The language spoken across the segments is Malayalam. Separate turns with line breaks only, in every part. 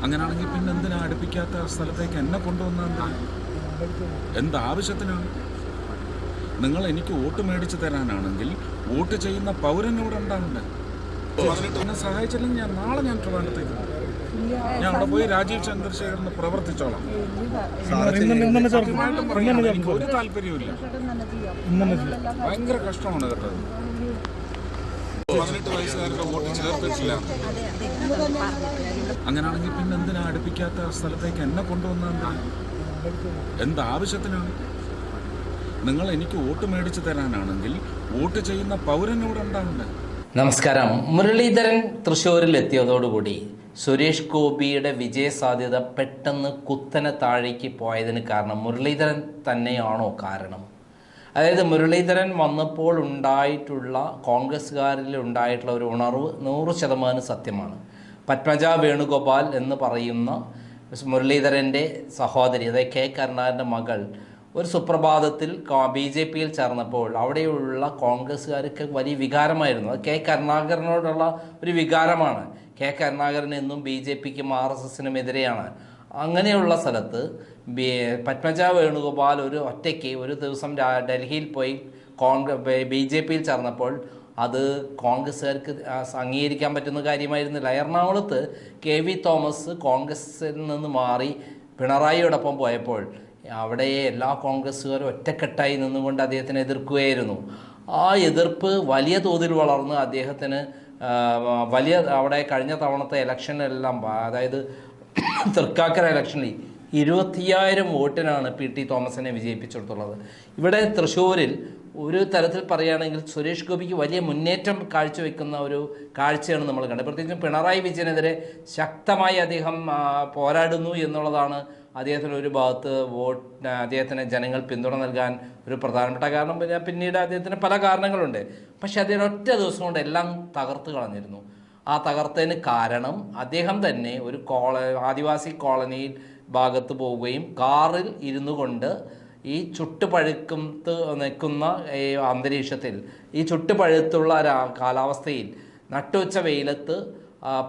അങ്ങനെയാണെങ്കിൽ പിന്നെ എന്തിനാ അടുപ്പിക്കാത്ത സ്ഥലത്തേക്ക് എന്നെ കൊണ്ടുവന്ന എന്താ? എന്താവശ്യത്തിനാണ് നിങ്ങൾ എനിക്ക് വോട്ട് മേടിച്ചു തരാനാണെങ്കിൽ വോട്ട് ചെയ്യുന്ന പൗരൻ ഇവിടെ ഉണ്ടാവണ്ടേ എന്നെ സഹായിച്ചില്ലെങ്കിൽ ഞാൻ നാളെ ഞാൻ ട്രിവാൻഡത്തേക്ക് ഞാൻ അവിടെ പോയി രാജീവ് ചന്ദ്രശേഖരന് പ്രവർത്തിച്ചോളാം. ഒരു താല്പര്യമില്ല ഭയങ്കര കഷ്ടമാണ് കേട്ടോ പതിനെട്ട് വയസ്സുകാരുടെ വോട്ട് ചേർത്തിട്ടില്ല. അങ്ങനെയാണെങ്കിൽ പിന്നെ എന്തിനാ അടുപ്പിക്കാത്ത സ്ഥലത്തേക്ക് എന്നെ കൊണ്ടുവന്ന എന്താ? എന്താവശ്യത്തിനാണ് നിങ്ങൾ എനിക്ക് വോട്ട് മേടിച്ചു തരാനാണെങ്കിൽ വോട്ട് ചെയ്യുന്ന പൗരനോട് എന്താണ്?
നമസ്കാരം. മുരളീധരൻ തൃശ്ശൂരിൽ എത്തിയതോടുകൂടി സുരേഷ് ഗോപിയുടെ വിജയ സാധ്യത പെട്ടെന്ന് കുത്തനെ താഴേക്ക് പോയതിന് കാരണം മുരളീധരൻ തന്നെയാണോ കാരണം? അതായത് മുരളീധരൻ വന്നപ്പോൾ ഉണ്ടായിട്ടുള്ള കോൺഗ്രസ്സുകാരിൽ ഉണ്ടായിട്ടുള്ള ഒരു ഉണർവ് നൂറ് ശതമാനം സത്യമാണ്. പത്മജ വേണുഗോപാൽ എന്ന് പറയുന്ന മുരളീധരന്റെ സഹോദരി അതായത് കെ. കരുണാകരന്റെ മകൾ ഒരു സുപ്രഭാതത്തിൽ ബി ജെ പിയിൽ ചേർന്നപ്പോൾ അവിടെയുള്ള കോൺഗ്രസ്സുകാർക്ക് വലിയ വികാരമായിരുന്നു. അത് കെ. കരുണാകരനോടുള്ള ഒരു വികാരമാണ്. കെ. കരുണാകരൻ എന്നും ബി ജെ പിക്കും ആർ എസ് എസിനും എതിരെയാണ്. അങ്ങനെയുള്ള സ്ഥലത്ത് പത്മജ വേണുഗോപാൽ ഒരു ഒറ്റയ്ക്ക് ഒരു ദിവസം ഡൽഹിയിൽ പോയി കോൺഗ്രസ് ബി ജെ പിയിൽ ചേർന്നപ്പോൾ അത് കോൺഗ്രസ്സുകാർക്ക് അംഗീകരിക്കാൻ പറ്റുന്ന കാര്യമായിരുന്നില്ല. എറണാകുളത്ത് കെ വി തോമസ് കോൺഗ്രസിൽ നിന്ന് മാറി പിണറായിയോടൊപ്പം പോയപ്പോൾ അവിടെ എല്ലാ കോൺഗ്രസ്സുകാരും ഒറ്റക്കെട്ടായി നിന്നുകൊണ്ട് അദ്ദേഹത്തിനെ എതിർക്കുകയായിരുന്നു. ആ എതിർപ്പ് വലിയ തോതിൽ വളർന്ന് അദ്ദേഹത്തിന് വലിയ അവിടെ കഴിഞ്ഞ തവണത്തെ ഇലക്ഷനിലെല്ലാം അതായത് തൃക്കാക്കര ഇലക്ഷനിൽ ഇരുപത്തിയായിരം വോട്ടിനാണ് പി ടി തോമസിനെ വിജയിപ്പിച്ചെടുത്തുള്ളത്. ഇവിടെ തൃശ്ശൂരിൽ ഒരു തരത്തിൽ പറയുകയാണെങ്കിൽ സുരേഷ് ഗോപിക്ക് വലിയ മുന്നേറ്റം കാഴ്ചവെക്കുന്ന ഒരു കാഴ്ചയാണ് നമ്മൾ കണ്ടത്. പ്രത്യേകിച്ചും പിണറായി വിജയനെതിരെ ശക്തമായി അദ്ദേഹം പോരാടുന്നു എന്നുള്ളതാണ് അദ്ദേഹത്തിന് ഒരു ഭാഗത്ത് വോട്ട് അദ്ദേഹത്തിന് ജനങ്ങൾ പിന്തുണ നൽകാൻ ഒരു പ്രധാനപ്പെട്ട കാരണം. പിന്നെ പിന്നീട് അദ്ദേഹത്തിന് പല കാരണങ്ങളുണ്ട്. പക്ഷേ അദ്ദേഹം ഒറ്റ ദിവസം കൊണ്ട് എല്ലാം തകർത്ത് കളഞ്ഞിരുന്നു. ആ തകർത്തതിന് കാരണം അദ്ദേഹം തന്നെ ഒരു കോള ആദിവാസി കോളനിയിൽ ഭാഗത്ത് പോവുകയും കാറിൽ ഇരുന്നു കൊണ്ട് ഈ ചുട്ടുപഴുക്കത്ത് നിൽക്കുന്ന ഈ അന്തരീക്ഷത്തിൽ ഈ ചുട്ടുപഴുത്തുള്ള കാലാവസ്ഥയിൽ നട്ടുവച്ച വെയിലത്ത്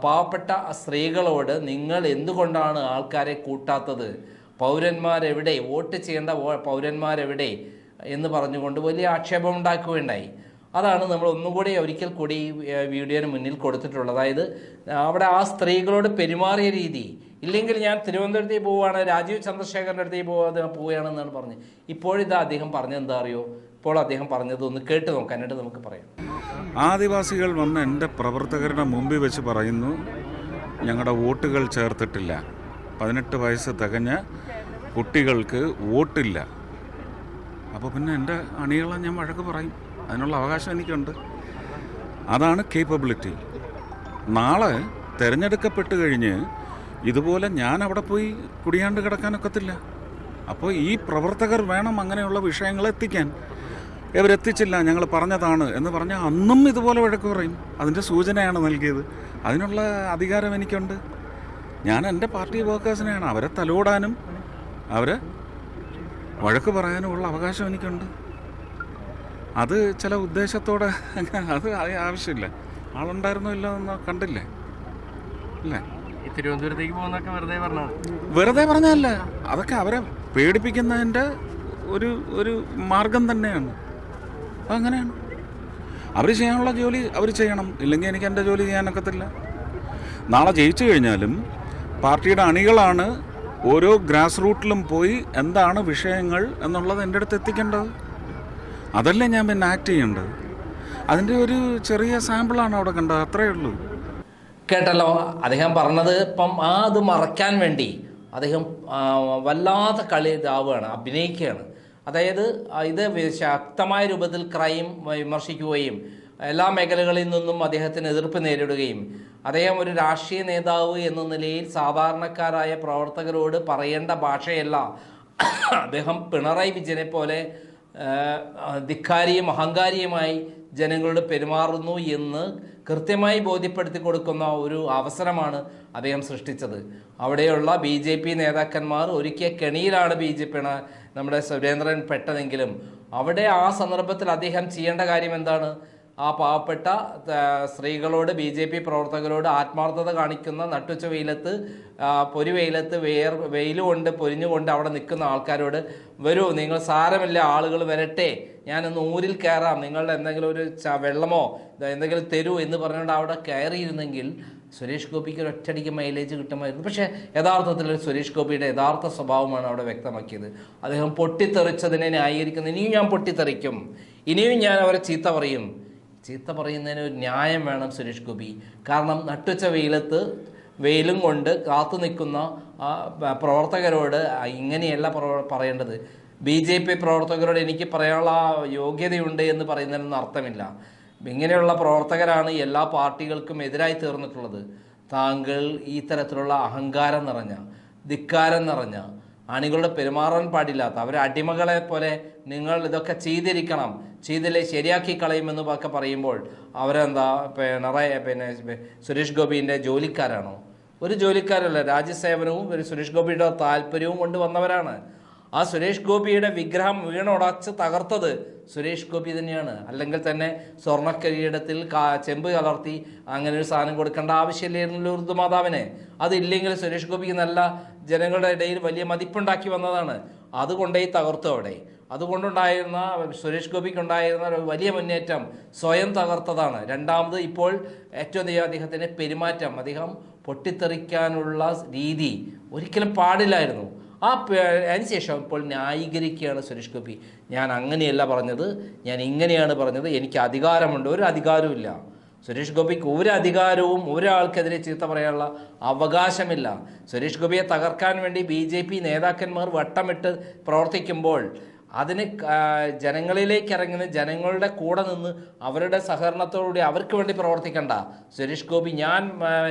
പാവപ്പെട്ട സ്ത്രീകളോട് നിങ്ങൾ എന്തുകൊണ്ടാണ് ആൾക്കാരെ കൂട്ടാത്തത്? പൗരന്മാരെവിടെ? വോട്ട് ചെയ്യേണ്ട പൗരന്മാരെവിടെ? എന്ന് പറഞ്ഞുകൊണ്ട് വലിയ ആക്ഷേപം ഉണ്ടാക്കുകയുണ്ടായി. അതാണ് നമ്മൾ ഒന്നുകൂടി ഒരിക്കൽ കൂടി വീഡിയോന് മുന്നിൽ കൊടുത്തിട്ടുള്ളത്. അതായത് അവിടെ ആ സ്ത്രീകളോട് പെരുമാറിയ രീതി ഇല്ലെങ്കിൽ ഞാൻ തിരുവനന്തപുരത്തേക്ക് പോവുകയാണ് രാജീവ് ചന്ദ്രശേഖരന്റെ അടുത്തേക്ക് പോവാതെ പോവുകയാണെന്നാണ് പറഞ്ഞത്. ഇപ്പോഴിതാ അദ്ദേഹം പറഞ്ഞത് എന്താ അറിയോ? ഇപ്പോൾ അദ്ദേഹം പറഞ്ഞത് ഒന്ന് കേട്ട് നോക്കാം എന്നിട്ട് നമുക്ക് പറയാം.
ആദിവാസികൾ വന്ന് എന്റെ പ്രവർത്തകരുടെ മുമ്പിൽ വെച്ച് പറയുന്നു ഞങ്ങളുടെ വോട്ടുകൾ ചേർത്തിട്ടില്ല. പതിനെട്ട് വയസ്സ് തികഞ്ഞ കുട്ടികൾക്ക് വോട്ടില്ല. അപ്പോൾ പിന്നെ എന്റെ അണികളെ ഞാൻ വഴക്ക് പറയും. അതിനുള്ള അവകാശം എനിക്കുണ്ട്. അതാണ് കേപ്പബിലിറ്റി നാളെ തിരഞ്ഞെടുക്കപ്പെട്ട് കഴിഞ്ഞ് ഇതുപോലെ ഞാൻ അവിടെ പോയി കുടിയാണ്ട് കിടക്കാനൊക്കത്തില്ല അപ്പോൾ ഈ പ്രവർത്തകർ വേണം അങ്ങനെയുള്ള വിഷയങ്ങൾ എത്തിക്കാൻ. ഇവരെത്തിച്ചില്ല ഞങ്ങൾ പറഞ്ഞതാണ് എന്ന് പറഞ്ഞാൽ അന്നും ഇതുപോലെ വഴക്ക് പറയും. അതിന്റെ സൂചനയാണ് നൽകിയത്. അതിനുള്ള അധികാരം എനിക്കുണ്ട്. ഞാൻ എന്റെ പാർട്ടി വർക്കേഴ്സിനെയാണ്. അവരെ തലോടാനും അവരെ വഴക്ക് പറയാനുമുള്ള അവകാശം എനിക്കുണ്ട്. അത് ചില ഉദ്ദേശത്തോടെ അത് ആവശ്യമില്ല. ആളുണ്ടായിരുന്നോ ഇല്ല എന്ന് കണ്ടില്ലേ? അല്ലേ?
തിരുവനന്തപുരത്തേക്ക് പോകുന്നൊക്കെ വെറുതെ പറഞ്ഞത്.
വെറുതെ പറഞ്ഞതല്ല. അതൊക്കെ അവരെ പേടിപ്പിക്കുന്നതിന്റെ ഒരു ഒരു മാർഗം തന്നെയാണ്. അങ്ങനെയാണ്. അവർ ചെയ്യാനുള്ള ജോലി അവർ ചെയ്യണം. ഇല്ലെങ്കിൽ എനിക്ക് എന്റെ ജോലി ചെയ്യാനൊക്കത്തില്ല നാളെ ജയിച്ചു കഴിഞ്ഞാലും പാർട്ടിയുടെ അണികളാണ് ഓരോ ഗ്രാസ് റൂട്ടിലും പോയി എന്താണ് വിഷയങ്ങൾ എന്നുള്ളത് എന്റെ അടുത്ത് എത്തിക്കേണ്ടത്. അതല്ലേ ഞാൻ പിന്നെ ആക്ട് ചെയ്യേണ്ടത്? അതിന്റെ ഒരു ചെറിയ സാമ്പിളാണ് അവിടെ കണ്ടത് അത്രയേ ഉള്ളൂ.
കേട്ടല്ലോ അദ്ദേഹം പറഞ്ഞത് ഇപ്പം ആ അത് മറയ്ക്കാൻ വേണ്ടി അദ്ദേഹം വല്ലാതെ കളി ഇതാവുകയാണ് അഭിനയിക്കുകയാണ്. അതായത് ഇത് ശക്തമായ രൂപത്തിൽ ക്രൈം വിമർശിക്കുകയും എല്ലാ മേഖലകളിൽ നിന്നും അദ്ദേഹത്തിന് എതിർപ്പ് നേരിടുകയും അദ്ദേഹം ഒരു രാഷ്ട്രീയ നേതാവ് എന്ന നിലയിൽ സാധാരണക്കാരായ പ്രവർത്തകരോട് പറയേണ്ട ഭാഷയല്ല. അദ്ദേഹം പിണറായി വിജയനെ പോലെ ധിക്കാരിയും അഹങ്കാരിയുമായി ജനങ്ങളോട് പെരുമാറുന്നു എന്ന് കൃത്യമായി ബോധ്യപ്പെടുത്തി കൊടുക്കുന്ന ഒരു അവസരമാണ് അദ്ദേഹം സൃഷ്ടിച്ചത്. അവിടെയുള്ള ബി ജെ പി നേതാക്കന്മാർ ഒരുക്കിയ കെണിയിലാണ് ബി ജെ പി നമ്മുടെ സുരേന്ദ്രൻ പെട്ടതെങ്കിലും അവിടെ ആ സന്ദർഭത്തിൽ അദ്ദേഹം ചെയ്യേണ്ട കാര്യം എന്താണ്? ആ പാവപ്പെട്ട സ്ത്രീകളോട് ബി ജെ പി പ്രവർത്തകരോട് ആത്മാർത്ഥത കാണിക്കുന്ന നട്ടുച്ച വെയിലത്ത് പൊരി വെയിലത്ത് വേർ വെയിൽ കൊണ്ട് പൊരിഞ്ഞുകൊണ്ട് അവിടെ നിൽക്കുന്ന ആൾക്കാരോട് വരൂ നിങ്ങൾ സാരമില്ല ആളുകൾ വരട്ടെ. ഞാനൊന്ന് ഊരിൽ കയറാം. നിങ്ങളുടെ എന്തെങ്കിലും ഒരു വെള്ളമോ എന്തെങ്കിലും തരൂ എന്ന് പറഞ്ഞുകൊണ്ട് അവിടെ കയറിയിരുന്നെങ്കിൽ സുരേഷ് ഗോപിക്ക് ഒരു ഒറ്റയടിക്ക് മൈലേജ് കിട്ടുമായിരുന്നു. പക്ഷേ യഥാർത്ഥത്തിൽ സുരേഷ് ഗോപിയുടെ യഥാർത്ഥ സ്വഭാവമാണ് അവിടെ വ്യക്തമാക്കിയത്. അദ്ദേഹം പൊട്ടിത്തെറിച്ചതിനെ ന്യായീകരിക്കുന്നത് ഇനിയും ഞാൻ പൊട്ടിത്തെറിക്കും. ഇനിയും ഞാൻ അവരെ ചീത്ത പറയും. ചീത്ത പറയുന്നതിന് ഒരു ന്യായം വേണം സുരേഷ് ഗോപി. കാരണം നട്ടുച്ച വെയിലത്ത് വെയിലും കൊണ്ട് കാത്തു നിൽക്കുന്ന പ്രവർത്തകരോട് ഇങ്ങനെയല്ല പറയേണ്ടത്. ബി ജെ പി പ്രവർത്തകരോട് എനിക്ക് പറയാനുള്ള യോഗ്യതയുണ്ട് എന്ന് പറയുന്നതിനൊന്നും അർത്ഥമില്ല. ഇങ്ങനെയുള്ള പ്രവർത്തകരാണ് എല്ലാ പാർട്ടികൾക്കും എതിരായി തീർന്നിട്ടുള്ളത്. താങ്കൾ ഈ തരത്തിലുള്ള അഹങ്കാരം നിറഞ്ഞ ധിക്കാരം നിറഞ്ഞ അണികളുടെ പെരുമാറാൻ പാടില്ലാത്ത അവരെ അടിമകളെ പോലെ നിങ്ങൾ ഇതൊക്കെ ചെയ്തിരിക്കണം ചെയ്തില്ലേ ശരിയാക്കി കളയുമെന്ന് ഒക്കെ പറയുമ്പോൾ അവരെന്താ പിണറായി പിന്നെ സുരേഷ് ഗോപിന്റെ ജോലിക്കാരാണോ? ഒരു ജോലിക്കാരല്ല രാജ്യസേവനവും ഒരു സുരേഷ് ഗോപിയുടെ താല്പര്യവും കൊണ്ട് വന്നവരാണ്. ആ സുരേഷ് ഗോപിയുടെ വിഗ്രഹം വീണുടച്ച് തകർത്തത് സുരേഷ് ഗോപി തന്നെയാണ്. അല്ലെങ്കിൽ തന്നെ സ്വർണക്കരീടത്തിൽ ചെമ്പ് കലർത്തി അങ്ങനെ ഒരു സാധനം കൊടുക്കേണ്ട ആവശ്യമില്ലായിരുന്നല്ലോ ഉറുദു മാതാവിന്. അതില്ലെങ്കിൽ സുരേഷ് ഗോപിക്ക് നല്ല ജനങ്ങളുടെ ഇടയിൽ വലിയ മതിപ്പുണ്ടാക്കി വന്നതാണ്. അതുകൊണ്ടേ തകർത്തു അവിടെ. അതുകൊണ്ടുണ്ടായിരുന്ന സുരേഷ് ഗോപിക്കുണ്ടായിരുന്ന ഒരു വലിയ മുന്നേറ്റം സ്വയം തകർത്തതാണ്. രണ്ടാമത് ഇപ്പോൾ ഏറ്റവും അധികം അദ്ദേഹത്തിന്റെ പെരുമാറ്റം അദ്ദേഹം പൊട്ടിത്തെറിക്കാനുള്ള രീതി ഒരിക്കലും പാടില്ലായിരുന്നു. ആ അതിനുശേഷം ഇപ്പോൾ ന്യായീകരിക്കുകയാണ് സുരേഷ് ഗോപി. ഞാൻ അങ്ങനെയല്ല പറഞ്ഞത്. ഞാൻ ഇങ്ങനെയാണ് പറഞ്ഞത്. എനിക്ക് അധികാരമുണ്ട്. ഒരു അധികാരവും സുരേഷ് ഗോപിക്ക് ഒരു അധികാരവും ഒരാൾക്കെതിരെ ചീത്ത പറയാനുള്ള അവകാശമില്ല. സുരേഷ് ഗോപിയെ തകർക്കാൻ വേണ്ടി ബി നേതാക്കന്മാർ വട്ടമിട്ട് പ്രവർത്തിക്കുമ്പോൾ അതിന് ജനങ്ങളിലേക്ക് ഇറങ്ങുന്ന ജനങ്ങളുടെ കൂടെ നിന്ന് അവരുടെ സഹകരണത്തോടുകൂടി അവർക്ക് വേണ്ടി പ്രവർത്തിക്കണ്ട. സുരേഷ് ഗോപി ഞാൻ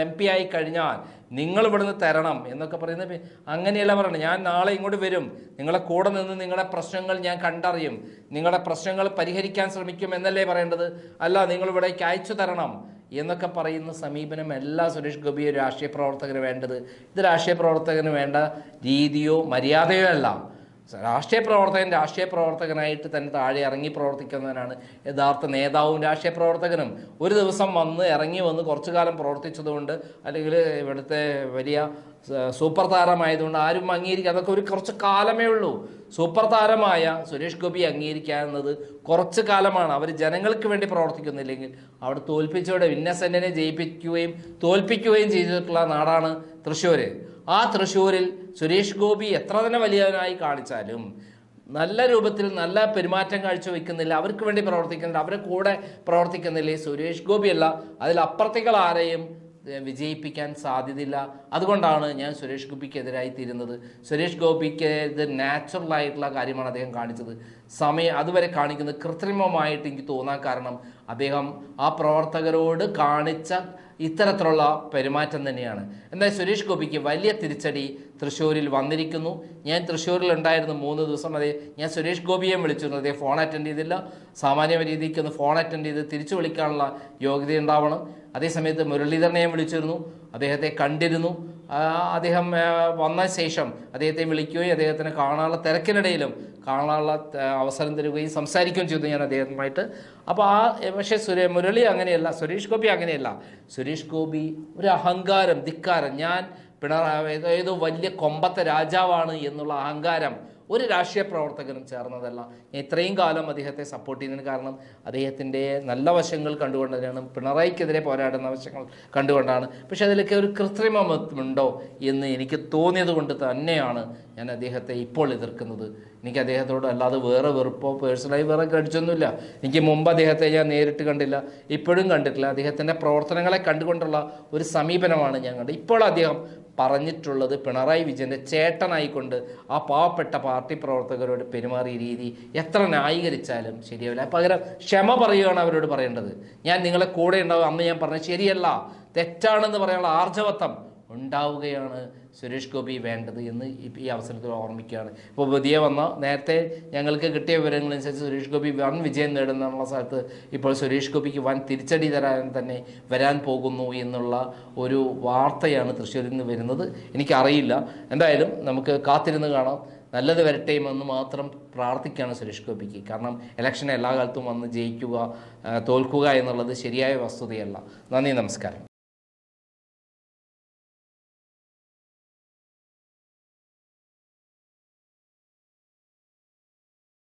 എം പി ആയി കഴിഞ്ഞാൽ നിങ്ങൾ ഇവിടുന്ന് തരണം എന്നൊക്കെ പറയുന്നത് അങ്ങനെയല്ല പറയണം ഞാൻ നാളെ ഇങ്ങോട്ട് വരും. നിങ്ങളെ കൂടെ നിന്ന് നിങ്ങളുടെ പ്രശ്നങ്ങൾ ഞാൻ കണ്ടറിയും. നിങ്ങളുടെ പ്രശ്നങ്ങൾ പരിഹരിക്കാൻ ശ്രമിക്കും എന്നല്ലേ പറയേണ്ടത്? അല്ല നിങ്ങൾ ഇവിടേക്ക് അയച്ചു തരണം എന്നൊക്കെ പറയുന്ന സമീപനം എല്ലാ സുരേഷ് ഒരു രാഷ്ട്രീയ പ്രവർത്തകന് വേണ്ടത്. ഇത് രാഷ്ട്രീയ പ്രവർത്തകന് വേണ്ട രീതിയോ മര്യാദയോ അല്ല. രാഷ്ട്രീയ പ്രവർത്തകൻ രാഷ്ട്രീയ പ്രവർത്തകനായിട്ട് തന്നെ താഴെ ഇറങ്ങി പ്രവർത്തിക്കുന്നവനാണ് യഥാർത്ഥ നേതാവും രാഷ്ട്രീയ പ്രവർത്തകനും. ഒരു ദിവസം വന്ന് ഇറങ്ങി വന്ന് കുറച്ചു കാലം പ്രവർത്തിച്ചതുകൊണ്ട് അല്ലെങ്കിൽ ഇവിടുത്തെ വലിയ സൂപ്പർ താരമായതുകൊണ്ട് ആരും അംഗീകരിക്കുക അതൊക്കെ ഒരു കുറച്ച് കാലമേ ഉള്ളൂ. സൂപ്പർ താരമായ സുരേഷ് ഗോപി അംഗീകരിക്കാവുന്നത് കുറച്ച് കാലമാണ്. അവർ ജനങ്ങൾക്ക് വേണ്ടി പ്രവർത്തിക്കുന്നില്ലെങ്കിൽ അവിടെ തോൽപ്പിച്ചവിടെ ഇന്നസെന്റിനെ ജയിപ്പിക്കുകയും തോൽപ്പിക്കുകയും ചെയ്തിട്ടുള്ള നാടാണ് തൃശ്ശൂർ ആ തൃശ്ശൂരിൽ സുരേഷ് ഗോപി എത്ര തന്നെ വലിയവനായി കാണിച്ചാലും നല്ല രൂപത്തിൽ നല്ല പെരുമാറ്റം കാഴ്ചവെക്കുന്നില്ല അവർക്ക് വേണ്ടി പ്രവർത്തിക്കുന്നില്ല അവരെ കൂടെ പ്രവർത്തിക്കുന്നില്ല സുരേഷ് ഗോപിയല്ല. അതിലപ്പുറത്തേക്കുള്ള ആരെയും വിജയിപ്പിക്കാൻ സാധ്യതയില്ല. അതുകൊണ്ടാണ് ഞാൻ സുരേഷ് ഗോപിക്കെതിരായി തീരുന്നത്. സുരേഷ് ഗോപിക്ക് ഇത് നാച്ചുറൽ ആയിട്ടുള്ള കാര്യമാണ് അദ്ദേഹം കാണിച്ചത്. സമയം അതുവരെ കാണിക്കുന്നത് കൃത്രിമമായിട്ട് എനിക്ക് തോന്നാൻ കാരണം അദ്ദേഹം ആ പ്രവർത്തകരോട് കാണിച്ച ഇത്തരത്തിലുള്ള പെരുമാറ്റം തന്നെയാണ്. എന്നാൽ സുരേഷ് ഗോപിക്ക് വലിയ തിരിച്ചടി തൃശ്ശൂരിൽ വന്നിരിക്കുന്നു. ഞാൻ തൃശ്ശൂരിൽ ഉണ്ടായിരുന്നു മൂന്ന് ദിവസം അതേ ഞാൻ സുരേഷ് ഗോപിയെ വിളിച്ചിരുന്നു. അതേ ഫോൺ അറ്റൻഡ് ചെയ്തില്ല. സാമാന്യ രീതിക്ക് ഒന്ന് ഫോൺ അറ്റൻഡ് ചെയ്ത് തിരിച്ചു വിളിക്കാനുള്ള യോഗ്യത ഉണ്ടാവണം. അതേസമയത്ത് മുരളീധരനെയും വിളിച്ചിരുന്നു. അദ്ദേഹത്തെ കണ്ടിരുന്നു. അദ്ദേഹം വന്ന ശേഷം അദ്ദേഹത്തെ വിളിക്കുകയും അദ്ദേഹത്തിന് കാണാനുള്ള തിരക്കിനിടയിലും കാണാനുള്ള അവസരം തരുകയും സംസാരിക്കുകയും ചെയ്തു ഞാൻ അദ്ദേഹവുമായിട്ട്. അപ്പോൾ ആ പക്ഷേ സുരേ മുരളി അങ്ങനെയല്ല സുരേഷ് ഗോപി അങ്ങനെയല്ല. സുരേഷ് ഗോപി ഒരു അഹങ്കാരം ധിക്കാരം. ഞാൻ പിണറായി ഏതോ വലിയ കൊമ്പത്തെ രാജാവാണ് എന്നുള്ള അഹങ്കാരം ഒരു രാഷ്ട്രീയ പ്രവർത്തകനും ചേർന്നതല്ല. ഇത്രയും കാലം അദ്ദേഹത്തെ സപ്പോർട്ട് ചെയ്യുന്നതിന് കാരണം അദ്ദേഹത്തിന്റെ നല്ല വശങ്ങൾ കണ്ടുകൊണ്ടതിനാണ്. പിണറായിക്കെതിരെ പോരാടുന്ന വശങ്ങൾ കണ്ടുകൊണ്ടാണ്. പക്ഷേ അതിലൊക്കെ ഒരു കൃത്രിമത്വമുണ്ടോ എന്ന് എനിക്ക് തോന്നിയത് കൊണ്ട് തന്നെയാണ് ഞാൻ അദ്ദേഹത്തെ ഇപ്പോൾ എതിർക്കുന്നത്. എനിക്ക് അദ്ദേഹത്തോട് അല്ലാതെ വേറെ വെറുപ്പോ പേഴ്സണലായി വേറെ കടിച്ചൊന്നുമില്ല. എനിക്ക് മുമ്പ് അദ്ദേഹത്തെ ഞാൻ നേരിട്ട് കണ്ടില്ല. ഇപ്പോഴും കണ്ടിട്ടില്ല. അദ്ദേഹത്തിന്റെ പ്രവർത്തനങ്ങളെ കണ്ടുകൊണ്ടുള്ള ഒരു സമീപനമാണ് ഞാൻ കണ്ടത്. ഇപ്പോൾ അദ്ദേഹം പറഞ്ഞിട്ടുള്ളത് പിണറായി വിജയന്റെ ചേട്ടനായിക്കൊണ്ട് ആ പാവപ്പെട്ട പാർട്ടി പ്രവർത്തകരോട് പെരുമാറിയ രീതി എത്ര ന്യായീകരിച്ചാലും ശരിയാവില്ല. പകരം ക്ഷമ പറയുകയാണ് അവരോട് പറയേണ്ടത്. ഞാൻ നിങ്ങളെ കൂടെ ഉണ്ടാവും. അന്ന് ഞാൻ പറഞ്ഞത് ശരിയല്ല. തെറ്റാണെന്ന് പറയാനുള്ള ആർജവത്വം ഉണ്ടാവുകയാണ് സുരേഷ് ഗോപി വേണ്ടത് എന്ന് ഈ- അവസരത്തിൽ ഓർമ്മിക്കുകയാണ്. ഇപ്പോൾ പുതിയ വന്ന നേരത്തെ ഞങ്ങൾക്ക് കിട്ടിയ വിവരങ്ങളനുസരിച്ച് സുരേഷ് ഗോപി വൻ വിജയം നേടുന്നുള്ള സ്ഥലത്ത് ഇപ്പോൾ സുരേഷ് ഗോപിക്ക് വൻ തിരിച്ചടി തരാൻ തന്നെ വരാൻ പോകുന്നു എന്നുള്ള ഒരു വാർത്തയാണ് തൃശ്ശൂരിൽ നിന്ന് വരുന്നത്. എനിക്കറിയില്ല. എന്തായാലും നമുക്ക് കാത്തിരുന്ന് കാണാം. നല്ലത് വരട്ടെയും എന്ന് മാത്രം പ്രാർത്ഥിക്കുകയാണ് സുരേഷ് ഗോപിക്ക്. കാരണം ഇലക്ഷൻ എല്ലാ കാലത്തും വന്ന് ജയിക്കുക തോൽക്കുക എന്നുള്ളത് ശരിയായ വസ്തുതയല്ല. നന്ദി നമസ്കാരം.